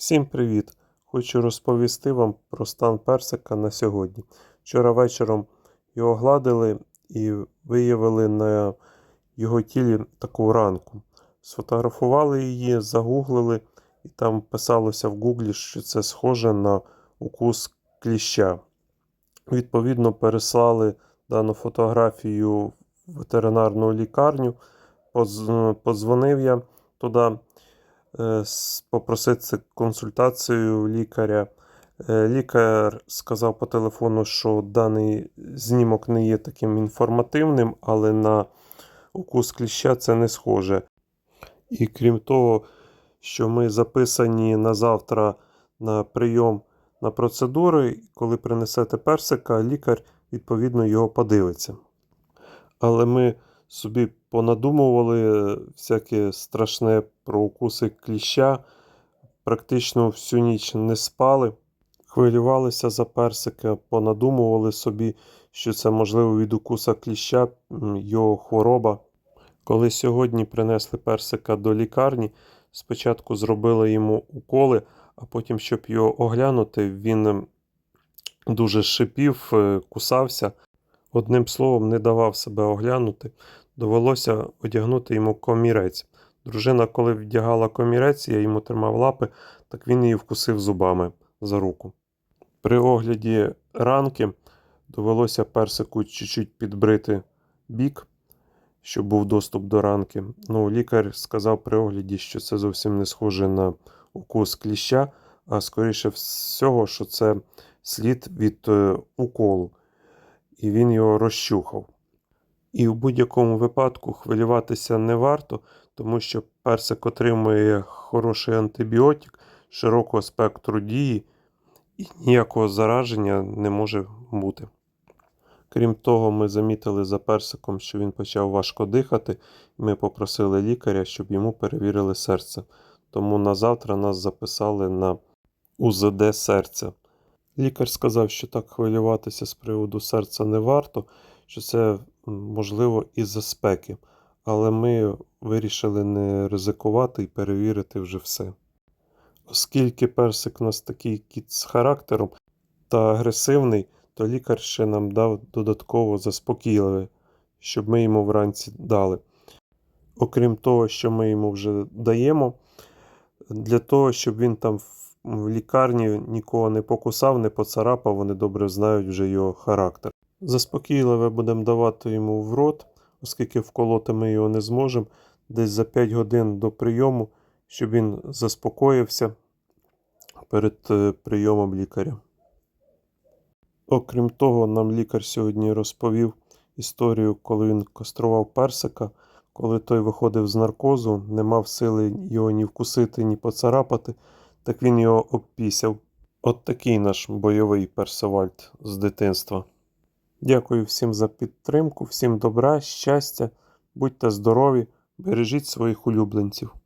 Всім привіт! Хочу розповісти вам про стан персика на сьогодні. Вчора вечором його гладили і виявили на його тілі таку ранку. Сфотографували її, загуглили, і там писалося в гуглі, що це схоже на укус кліща. Відповідно, переслали дану фотографію в ветеринарну лікарню. Подзвонив я туди попросити консультацію лікаря. Е, Лікар сказав по телефону, що даний знімок не є таким інформативним, але на укус кліща це не схоже. І крім того, що ми записані на завтра на прийом на процедури, коли принесете персика, лікар відповідно його подивиться. Але ми собі понадумували всяке страшне про укуси кліща, практично всю ніч не спали, хвилювалися за персика, понадумували собі, що це можливо від укуса кліща, його хвороба. Коли сьогодні принесли персика до лікарні, спочатку зробили йому уколи, а потім, щоб його оглянути, він дуже шипів, е, кусався. Одним словом, не давав себе оглянути. Довелося одягнути йому комірець. Дружина, коли вдягала комірець, я йому тримав лапи, так він її вкусив зубами за руку. При огляді ранки довелося персику чуть-чуть підбрити бік, щоб був доступ до ранки. Ну, лікар сказав при огляді, що це зовсім не схоже на укус кліща, а скоріше всього, що це слід від е, уколу і він його розчухав. І в будь-якому випадку хвилюватися не варто, тому що персик отримує хороший антибіотик широкого спектру дії і ніякого зараження не може бути. Крім того, ми замітили за персиком, що він почав важко дихати, і ми попросили лікаря, щоб йому перевірили серце. Тому на завтра нас записали на УЗД серця. Лікар сказав, що так хвилюватися з приводу серця не варто, що це можливо із-за спеки. Але ми вирішили не ризикувати і перевірити вже все. Оскільки персик у нас такий кіт з характером та агресивний, то лікар ще нам дав додатково заспокійливе, щоб ми йому вранці дали. Окрім того, що ми йому вже даємо, для того, щоб він там в лікарні нікого не покусав, не поцарапав, вони добре знають вже його характер. Заспокійливе будемо давати йому в рот, оскільки вколоти ми його не зможемо, десь за 5 годин до прийому, щоб він заспокоївся перед е, прийомом лікаря. Окрім того, нам лікар сьогодні розповів історію, коли він кастрував персика, коли той виходив з наркозу, не мав сили його ні вкусити, ні поцарапати, так він його обпісяв. От такий наш бойовий персивальд з дитинства. Дякую всім за підтримку, всім добра, щастя, будьте здорові, бережіть своїх улюбленців.